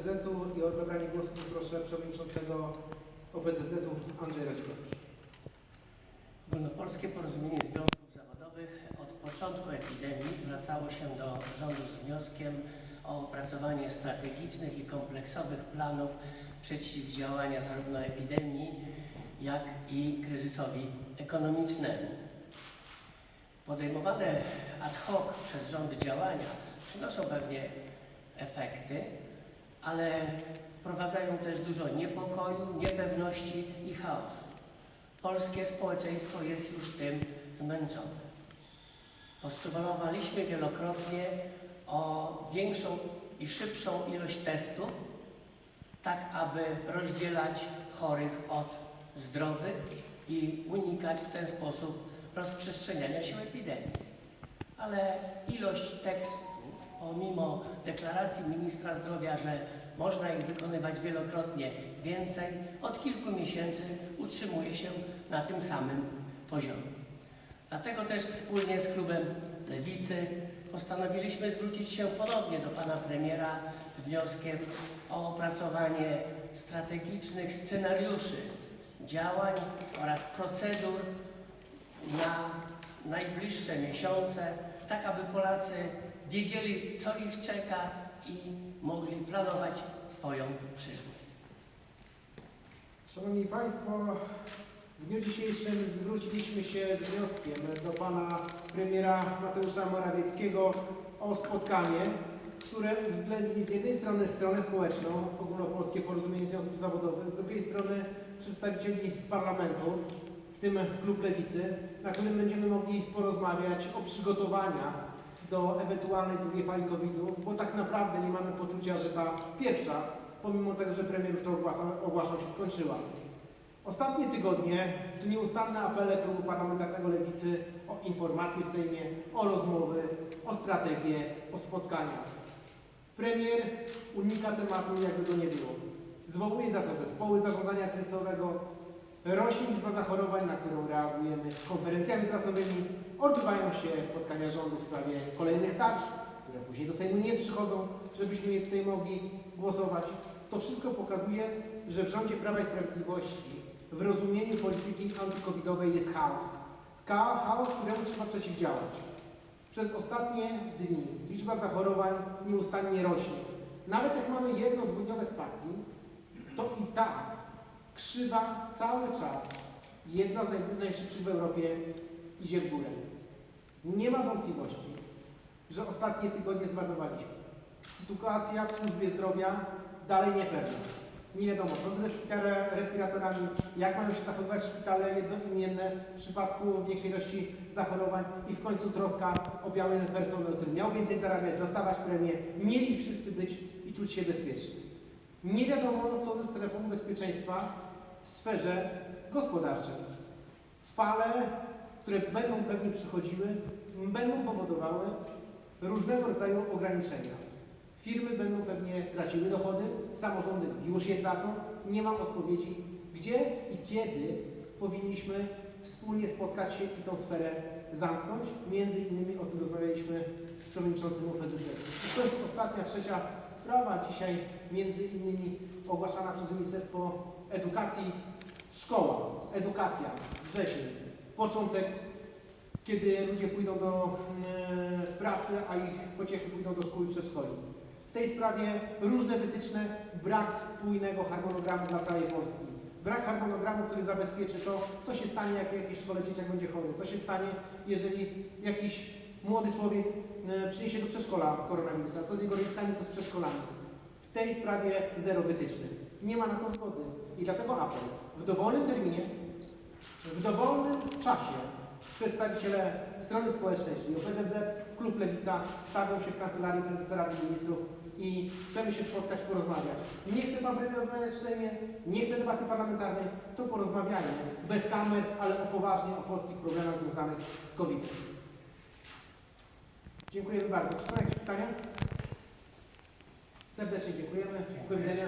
OPZZ-u i o zabranie głosu proszę przewodniczącego OPZZ-u Andrzeja Radzikowskiego. Ogólnopolskie Porozumienie Związków Zawodowych od początku epidemii zwracało się do rządu z wnioskiem o opracowanie strategicznych i kompleksowych planów przeciwdziałania zarówno epidemii, jak i kryzysowi ekonomicznemu. Podejmowane ad hoc przez rząd działania przynoszą pewnie efekty, ale wprowadzają też dużo niepokoju, niepewności i chaosu. Polskie społeczeństwo jest już tym zmęczone. Postulowaliśmy wielokrotnie o większą i szybszą ilość testów, tak aby rozdzielać chorych od zdrowych i unikać w ten sposób rozprzestrzeniania się epidemii. Ale ilość tekstów, pomimo deklaracji ministra zdrowia, że można ich wykonywać wielokrotnie więcej, od kilku miesięcy utrzymuje się na tym samym poziomie. Dlatego też wspólnie z klubem Lewicy postanowiliśmy zwrócić się ponownie do pana premiera z wnioskiem o opracowanie strategicznych scenariuszy działań oraz procedur na najbliższe miesiące, tak aby Polacy wiedzieli, co ich czeka i mogli planować swoją przyszłość. Szanowni Państwo, w dniu dzisiejszym zwróciliśmy się z wnioskiem do Pana Premiera Mateusza Morawieckiego o spotkanie, które uwzględni z jednej strony stronę społeczną, Ogólnopolskie Porozumienie Związków Zawodowych, z drugiej strony przedstawicieli parlamentu, w tym klub Lewicy, na którym będziemy mogli porozmawiać o przygotowaniach do ewentualnej drugiej fali COVID-u, bo tak naprawdę nie mamy poczucia, że ta pierwsza, pomimo tego, że premier już to ogłaszał, ogłaszał się skończyła. Ostatnie tygodnie to nieustanne apele klubu parlamentarnego Lewicy o informacje w Sejmie, o rozmowy, o strategie, o spotkania. Premier unika tematu, jakby go nie było. Zwołuje za to zespoły zarządzania kryzysowego, rośnie liczba zachorowań, na którą reagujemy konferencjami prasowymi, odbywają się spotkania rządu w sprawie kolejnych tarcz, które później do Sejmu nie przychodzą, żebyśmy je tutaj mogli głosować. To wszystko pokazuje, że w rządzie Prawa i Sprawiedliwości w rozumieniu polityki antykowidowej jest chaos. Chaos, któremu trzeba przeciwdziałać. Przez ostatnie dni liczba zachorowań nieustannie rośnie. Nawet jak mamy jedno, dwudniowe spadki, to i tak krzywa cały czas, jedna z naj- najszybszych w Europie, idzie w górę. Nie ma wątpliwości, że ostatnie tygodnie zmarnowaliśmy. Sytuacja w służbie zdrowia dalej niepewna. Nie wiadomo, co z respira- respiratorami, jak mają się zachowywać szpitale jednoimienne w przypadku większej ilości zachorowań i w końcu troska o biały personel, który miał więcej zarabiać, dostawać premię, mieli wszyscy być i czuć się bezpiecznie. Nie wiadomo, co ze strefą bezpieczeństwa w sferze gospodarczej. Fale, które będą pewnie przychodziły, będą powodowały różnego rodzaju ograniczenia. Firmy będą pewnie traciły dochody, samorządy już je tracą. Nie mam odpowiedzi, gdzie i kiedy powinniśmy wspólnie spotkać się i tą sferę zamknąć. Między innymi o tym rozmawialiśmy z przewodniczącym UFZZ. I to jest ostatnia, trzecia sprawa. Dzisiaj między innymi ogłaszana przez Ministerstwo Edukacji szkoła, edukacja, wrzesień, początek kiedy ludzie pójdą do e, pracy, a ich pociechy pójdą do szkół i przedszkoli. W tej sprawie różne wytyczne, brak spójnego harmonogramu dla całej Polski. Brak harmonogramu, który zabezpieczy to, co się stanie, jak w jakiejś szkole dzieciak będzie chory, co się stanie, jeżeli jakiś młody człowiek e, przyniesie do przedszkola koronawirusa, co z jego rodzicami, co z przedszkolami. W tej sprawie zero wytycznych. Nie ma na to zgody. I dlatego apel. W dowolnym terminie, w dowolnym czasie przedstawiciele strony społecznej, czyli OPZZ, Klub Lewica, stawią się w Kancelarii Prezesa Rady Ministrów i chcemy się spotkać, porozmawiać. Nie chce Pan Premier rozmawiać w Sejmie, nie chce debaty parlamentarnej, to porozmawiajmy. Bez kamer, ale o poważnie, o polskich problemach związanych z COVID-em. Dziękujemy bardzo. Czy są jakieś pytania? Serdecznie dziękujemy. Do widzenia.